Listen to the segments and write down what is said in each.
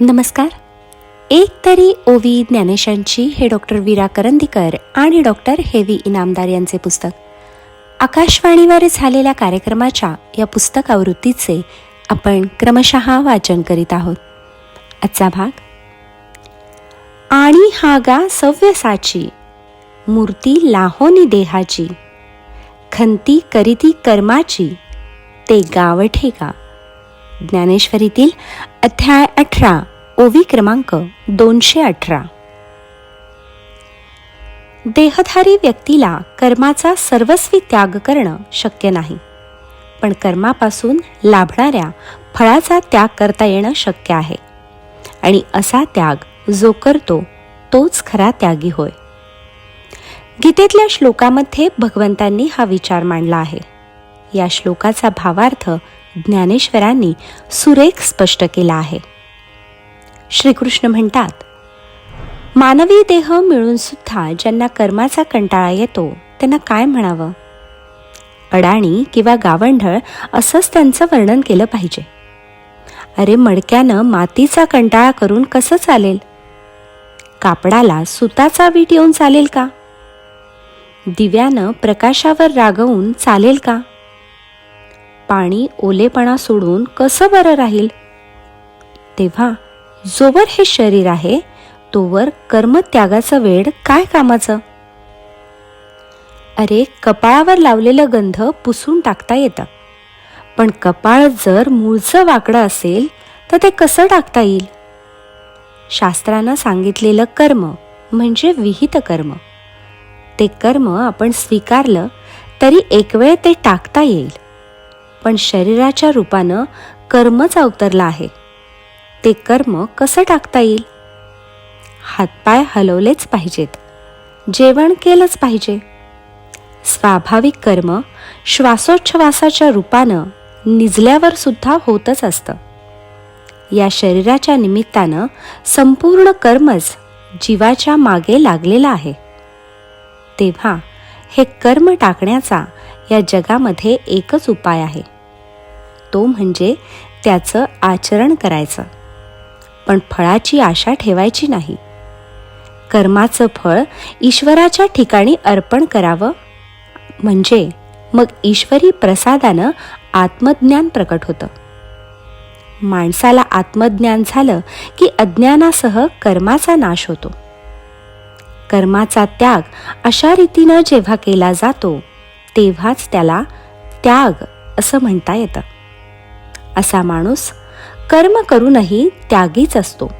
नमस्कार. एक तरी ओवी ज्ञानेशांची हे डॉक्टर वीरा करंदीकर आणि डॉक्टर हेवी इनामदार यांचे पुस्तक. आकाशवाणीवर झालेल्या कार्यक्रमाच्या या पुस्तक आवृत्तीचे आपण क्रमशः वाचन करीत आहोत. आजचा भाग. आणि हा गा सव्यसाची मूर्ती लाहोनी देहाची खंती करीती कर्माची ते गावठे का ज्ञानेश्वरीतील अध्याय अठरा ओवी क्रमांक दोनशे अठरा. देहधारी व्यक्तीला कर्माचा सर्वस्वी त्याग करणं शक्य नाही पण कर्मापासून लाभणाऱ्या फळाचा त्याग करता येणं शक्य आहे. आणि असा त्याग जो करतो तोच खरा त्यागी होय. गीतेतल्या श्लोकामध्ये भगवंतांनी हा विचार मांडला आहे. या श्लोकाचा भावार्थ ज्ञानेश्वरांनी सुरेख स्पष्ट केला आहे. श्रीकृष्ण म्हणतात मानवी देह मिळून सुद्धा ज्यांना कर्माचा कंटाळा येतो त्यांना काय म्हणावं? अडाणी किंवा गावंढळ असंच त्यांचं वर्णन केलं पाहिजे. अरे मडक्यानं मातीचा कंटाळा करून कसं चालेल? कापडाला सुताचा वीट येऊन चालेल का? दिव्यानं प्रकाशावर रागवून चालेल का? पाणी ओलेपणा सोडून कसं बरं राहील? तेव्हा जोवर हे शरीर आहे तोवर कर्मत्यागाचं वेळ काय कामाचं? अरे कपाळावर लावलेलं गंध पुसून टाकता येतं. पण कपाळ जर मूळचं वाकडं असेल तर ते कसं टाकता येईल? शास्त्रानं सांगितलेलं कर्म म्हणजे विहित कर्म. ते कर्म आपण स्वीकारलं तरी एक वेळ ते टाकता येईल. पण शरीराच्या रूपानं कर्मच अवतरलं आहे. ते कर्म कसं टाकता येईल? हातपाय हलवलेच पाहिजेत. जेवण केलंच पाहिजे. स्वाभाविक कर्म श्वासोच्छवासाच्या रूपानं निजल्यावर सुद्धा होतच असतं. या शरीराच्या निमित्तानं संपूर्ण कर्मच जीवाच्या मागे लागलेलं आहे. तेव्हा हे कर्म टाकण्याचा या जगामध्ये एकच उपाय आहे. तो म्हणजे त्याचं आचरण करायचं. पण फळाची आशा ठेवायची नाही. कर्माचं फळ ईश्वराच्या ठिकाणी अर्पण करावं? म्हणजे मग ईश्वरी प्रसादानं आत्मज्ञान प्रकट होतं. माणसाला आत्मज्ञान झालं की अज्ञानासह कर्माचा नाश होतो. कर्माचा त्याग अशा रीतीनं जेव्हा केला जातो तेव्हाच त्याला त्याग असं म्हणता येतं. असा माणूस कर्म करूनही त्यागीच असतो.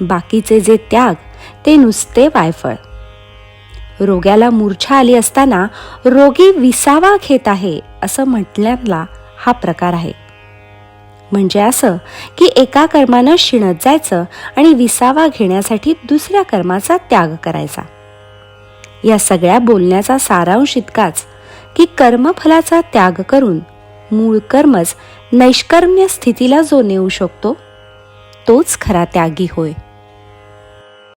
बाकीचे जे त्याग ते नुसते वायफळ. रोग्याला मूर्छा आली असताना रोगी विसावा घेत आहे असं म्हटल्याला हा प्रकार आहे. म्हणजे असं की एका कर्मानं शिणत जायचं आणि विसावा घेण्यासाठी दुसऱ्या कर्माचा त्याग करायचा. या सगळ्या बोलण्याचा सारांश इतकाच की कर्मफलाचा त्याग करून मूळ कर्मच नैष्कर्म्य स्थितीला जो नेऊ शकतो तोच खरा त्यागी होय.